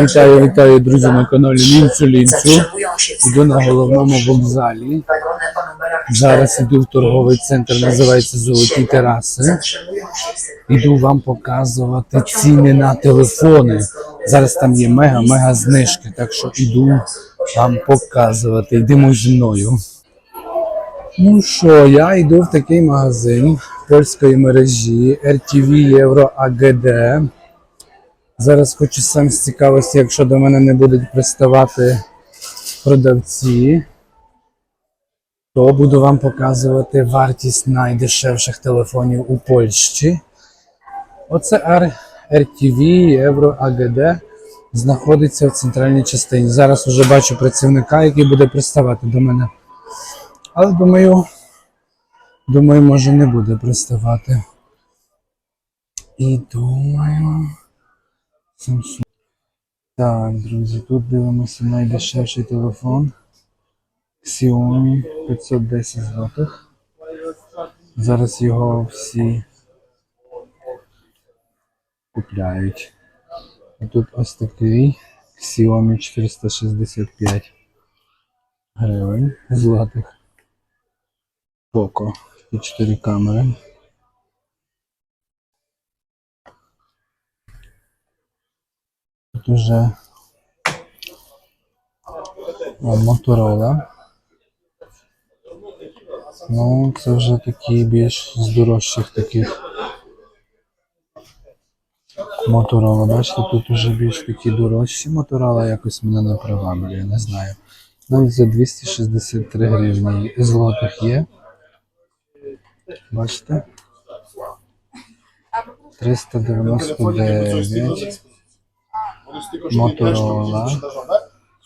Вітаю, вітаю, друзі, на каналі Лінцю Лінцю. Іду на головному вокзалі. Зараз іду в торговий центр, називається Золоті тераси. Іду вам показувати ціни на телефони. Зараз там є мега-мега знижки, так що іду вам показувати. Йдемо зі мною. Ну що, я йду в такий магазин польської мережі RTV Євро AGD. Зараз хочу сам з цікавості, якщо до мене не будуть приставати продавці, то буду вам показувати вартість найдешевших телефонів у Польщі. Оце RTV Євро AGD знаходиться в центральній частині. Зараз вже бачу працівника, який буде приставати до мене. Але думаю, думаю, може не буде приставати. І думаю. Samsung. Так, друзі, тут дивимося найдешевший телефон. Xiaomi 510 злотих. Зараз його всі купляють. А тут ось такий Xiaomi 465 гривень злотих. Poco. І 4 камери. Тут уже Motorola. Ну, це вже такі більш з дорожчих таких. Motorola, бачите, тут уже більш такі дорожчі Motorola якось мене не приваблює, я не знаю. Навіть за 263 гривні злотих є. Бачите? 399. One z tego, Motorola. że sprzedażone,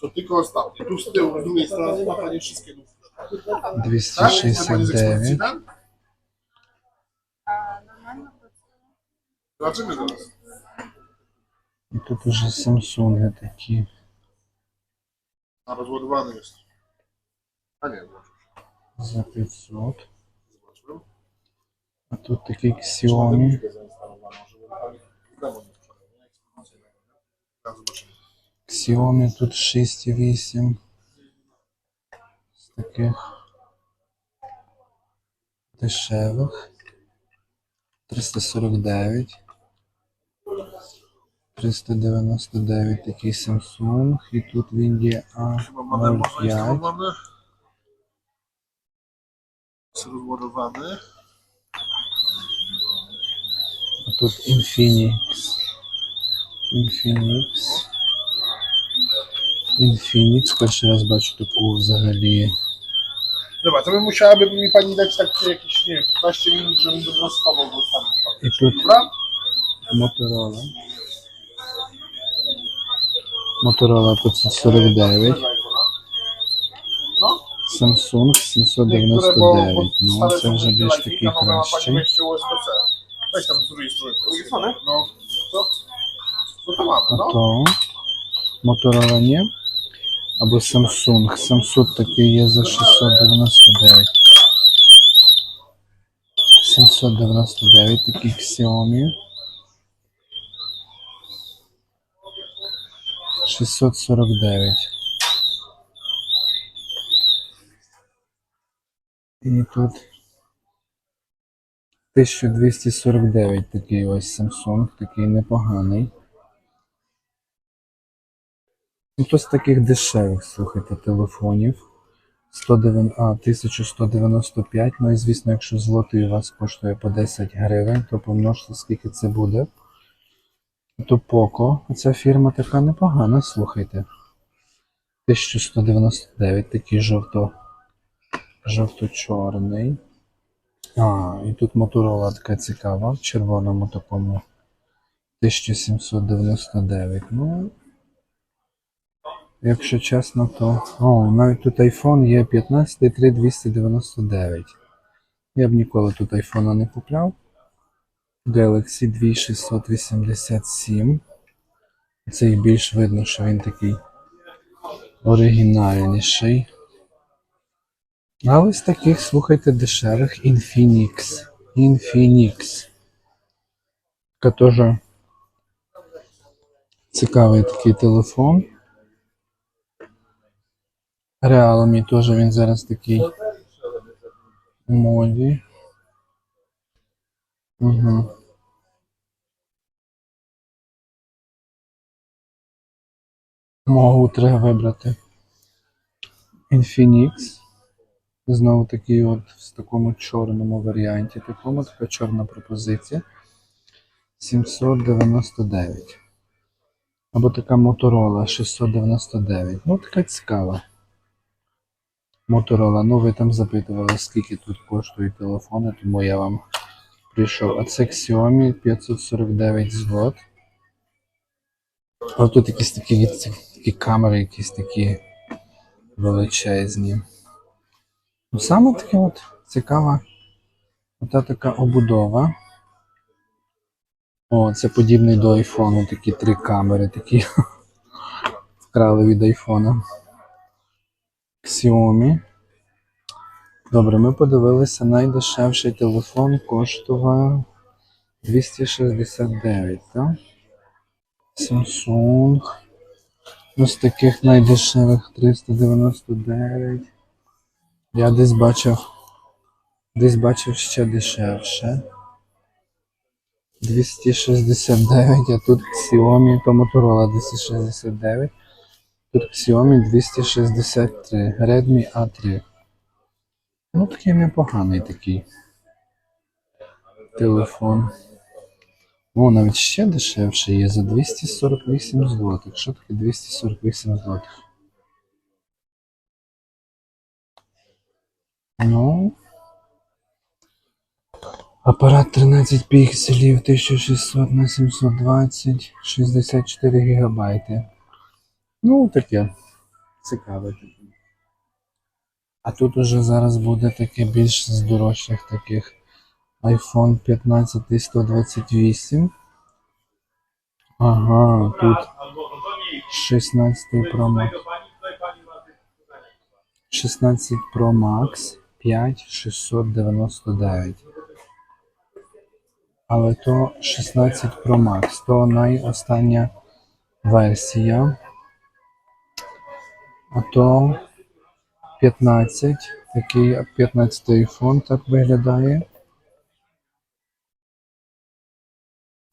są tylko ostatnie. Tu z tyłu, z drugiej strony ma Pani wszystkie nówki. Tak? Chce Pani 269. zeksporcyjne? Zobaczymy zaraz. І тут уже Samsung такі. A rozładowany jest. A nie, zobaczymy. за 500. Zobaczymy. А тут такий Xiaomi. Zainstalowane, żeby Pani demo nie sprzedał, nie? Eksperymencyjnego, nie? Teraz zobaczymy. Xiaomi тут 6,8. З таких дешевих. 349. 399 такий Samsung. І тут він є Chyba model mocno A05. instalowany. Jest rozładowany. А тут Infinix. Infinix. Infinix. Перший раз бачу таку взагалі. Dobra, to by musiałaby mi Pani dać tak jakieś, nie wiem, 15 minut, żebym wyprostował go sam. І тут Dobra? Motorola. Motorola 549. No. Samsung 799. No, це вже більш такий кращий. Weź tam z drugiej strony. Z drugiej strony? No. Co? No to mamy, А no. то Motorola ні. Або Samsung. Samsung такий є за 699. 799 такий Xiaomi. 649. І тут 1249 такий ось Samsung, такий непоганий. Ну, то з таких дешевих, слухайте, телефонів. 109, а, 1195. Ну і звісно, якщо злотий у вас коштує по 10 гривень, то помножте, скільки це буде. То Poco, ця фірма така непогана, слухайте. 1199, такий жовто, жовто-чорний. А, і тут Motorola така цікава, в червоному такому 1799. Ну, якщо чесно, то. О, навіть тут iPhone є 15 3299. Я б ніколи тут iPhone не купляв. Galaxy 2687. Це і більш видно, що він такий оригінальніший. А ось таких, слухайте, дешевих Infinix. Infinix. Яка теж Цікавий такий телефон. Realme теж він зараз такий в моді. Угу. Можу треба вибрати. Infinix. Знову такий от в такому чорному варіанті. Такому така чорна пропозиція. 799. Або така Motorola 699. Ну, така цікава. Motorola. Ну, ви там запитували, скільки тут коштують телефони, тому я вам прийшов. А це Xiaomi 549 злот. А тут якісь такі, такі камери, якісь такі величезні. Ну, саме таке от цікава ота така обудова. О, це подібний до айфону, такі три камери такі вкрали від айфона. Xiaomi. Добре, ми подивилися, найдешевший телефон коштував 269, так? Samsung. З таких найдешевих 399. Я десь бачив. Десь бачив ще дешевше. 269, а тут Xiaomi, то Motorola 269. Тут Xiaomi 263. Redmi A3. Ну, такий непоганий такий телефон. О, навіть ще дешевше є за 248 злотих. Що таке 248 злотих? Ну. Апарат 13 пікселів, 1600 на 720, 64 гігабайти. Ну, таке. Цікаве таке. А тут уже зараз буде таке більш з дорожчих таких iPhone 15 128. Ага, тут 16 Pro Max. 16 Pro Max 5699. Але то 16 Pro Max, то найостання версія. А то 15, такий 15 iPhone так виглядає.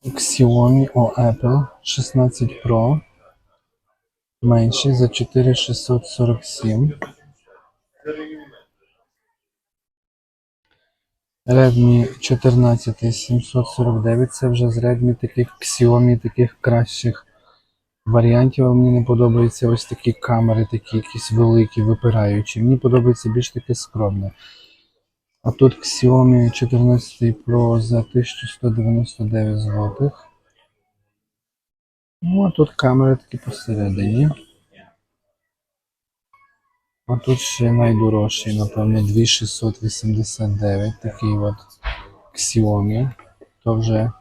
Xiaomi о Apple 16 Pro. Менший за 4647. Redmi 14 749. Це вже з Redmi таких Xiaomi таких кращих варіантів. Але мені не подобаються ось такі камери, такі якісь великі, випираючі. Мені подобається більш таке скромне. А тут Xiaomi 14 Pro за 1199 злотих. Ну, а тут камери такі посередині. А тут ще найдорожчий, напевно, 2689, такий от Xiaomi. То вже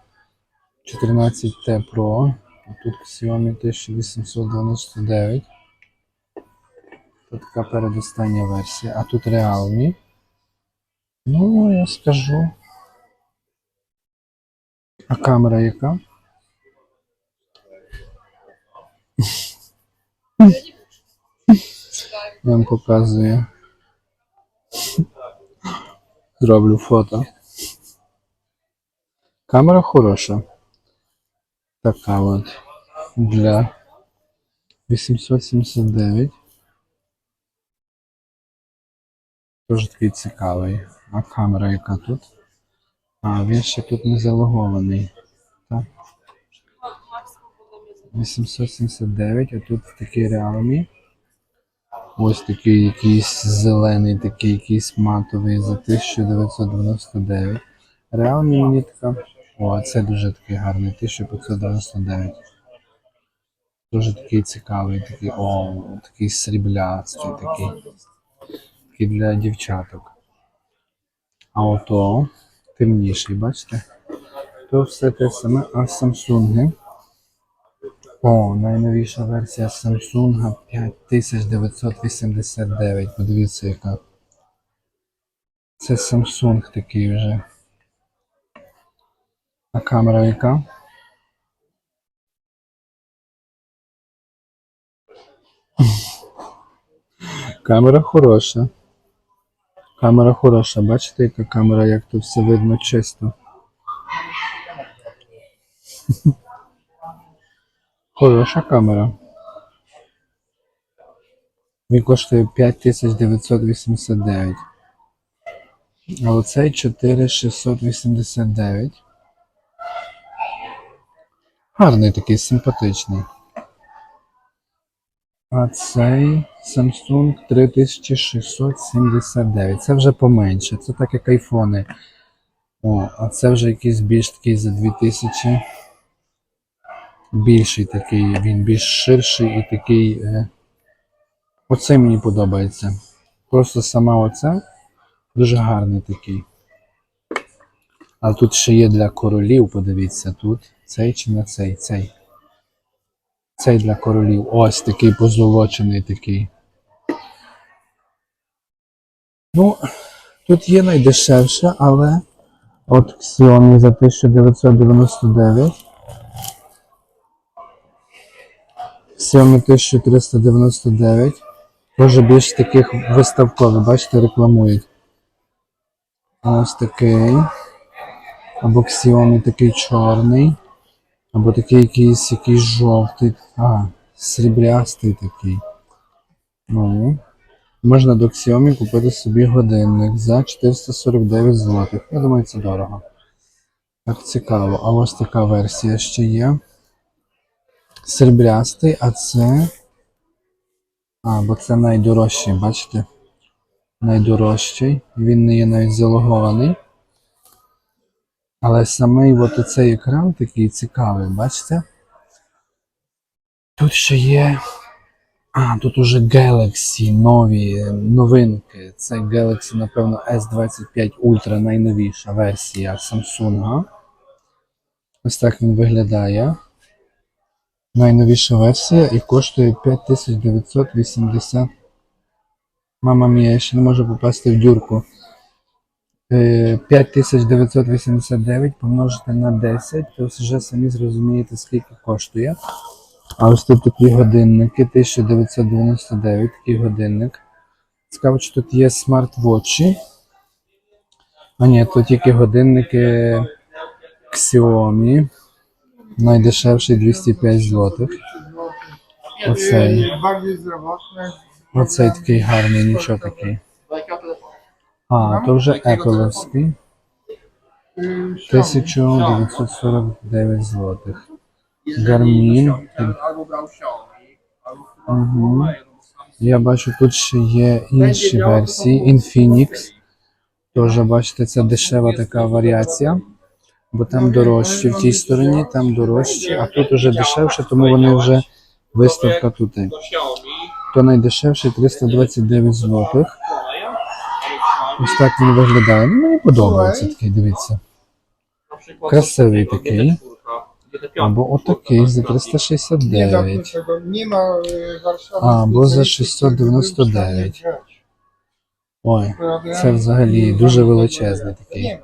14T Pro. Тут Xiaomi 1899. Це така передостання версія. А тут Realme. Ну, я скажу. А камера яка? Вам показую. Зроблю фото. Камера хороша. Така от. Для 879. Дуже такий цікавий. А камера яка тут? А, він ще тут не залогований. Так. 879, а тут такий Realme. Ось такий якийсь зелений, такий якийсь матовий за 1999. Realme мені така. О, це дуже такий гарний, 1599. Дуже такий цікавий, такий, о, такий сріблястий такий. Такий для дівчаток. А ото темніший, бачите? То все те саме, а Samsung. О, найновіша версія Samsung 5989. Подивіться, яка. Це Samsung такий вже. Камера? Камера хороша. Камера хороша. Бачите, яка камера, як тут все видно чисто. Хороша камера. Він коштує 5989. А оцей 4689. Гарний такий, симпатичний. А цей Samsung 3679. Це вже поменше. Це так як айфони. О, а це вже якийсь більш такий за 2000. Більший такий, він більш ширший і такий. Е... Оцей мені подобається. Просто сама оця дуже гарний такий. А тут ще є для королів, подивіться тут. Цей чи не цей? Цей. Цей для королів. Ось такий позолочений такий. Ну, тут є найдешевше, але от Xiaomi за 1999. Xiaomi 1399. Може більш таких виставкових, бачите, рекламують. Ось такий. Або Xiaomi такий чорний. Або такий якийсь якийсь жовтий. А, сріблястий такий. Ну. Можна до Xiaomi купити собі годинник за 449 злотих. Я думаю, це дорого. Так цікаво. А ось така версія ще є. Сріблястий, а це. А, бо це найдорожчий, бачите? Найдорожчий. Він не є навіть залогований. Але самий от оцей екран такий цікавий, бачите? Тут ще є. А, тут уже Galaxy нові новинки. Це Galaxy, напевно, S25 Ultra найновіша версія Samsung. Ось так він виглядає. Найновіша версія і коштує 5980. Мама мія, я ще не можу попасти в дюрку. Е, 5989 помножити на 10, то вже самі зрозумієте, скільки коштує. А ось тут такі годинники, 1999 такий годинник. Цікаво, чи тут є смарт-вотчі. А ні, тут тільки годинники Xiaomi. Найдешевший 205 злотих. Оцей. Оцей такий гарний, нічого такий. А, то вже Apple'овський. 1949 злотих. Albo Угу. Я бачу, тут ще є інші версії. Infinix. Теж бачите, це дешева така варіація. Бо там дорожче в тій стороні, там дорожче, а тут уже дешевше, тому вони вже виставка тут. То найдешевший 329 злотих. Ось так він виглядає. Ну, мені подобається такий, дивіться. Красивий такий. GT4, GT5, Або отакий за Nie, 369. za tego nie ma e, Warszawy. A, bo za specjalistów, którzy by w stanie 699. wziąć. Ой, це взагалі дуже величезний такий.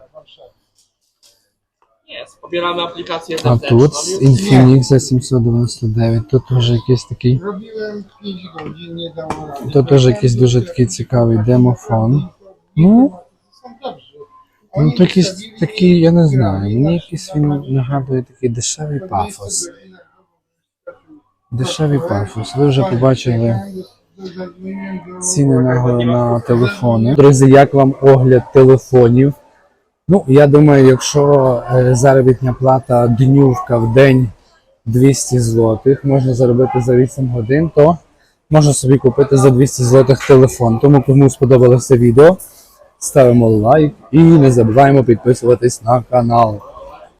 А тут Infinix за 799. Тут теж якийсь такий. Robiłem 5 godzin, nie dało rady. To Ну, ну Oni то такий, я не знаю. Мені якийсь він нагадує такий дешевий пафос. Дешевий пафос. Ви вже побачили ціни на, на телефони. Друзі, як вам огляд телефонів? Ну, я думаю, якщо е, заробітня плата днювка в день 200 злотих, можна заробити за 8 годин, то можна собі купити за 200 злотих телефон. Тому кому сподобалося відео, ставимо лайк і не забуваємо підписуватись на канал.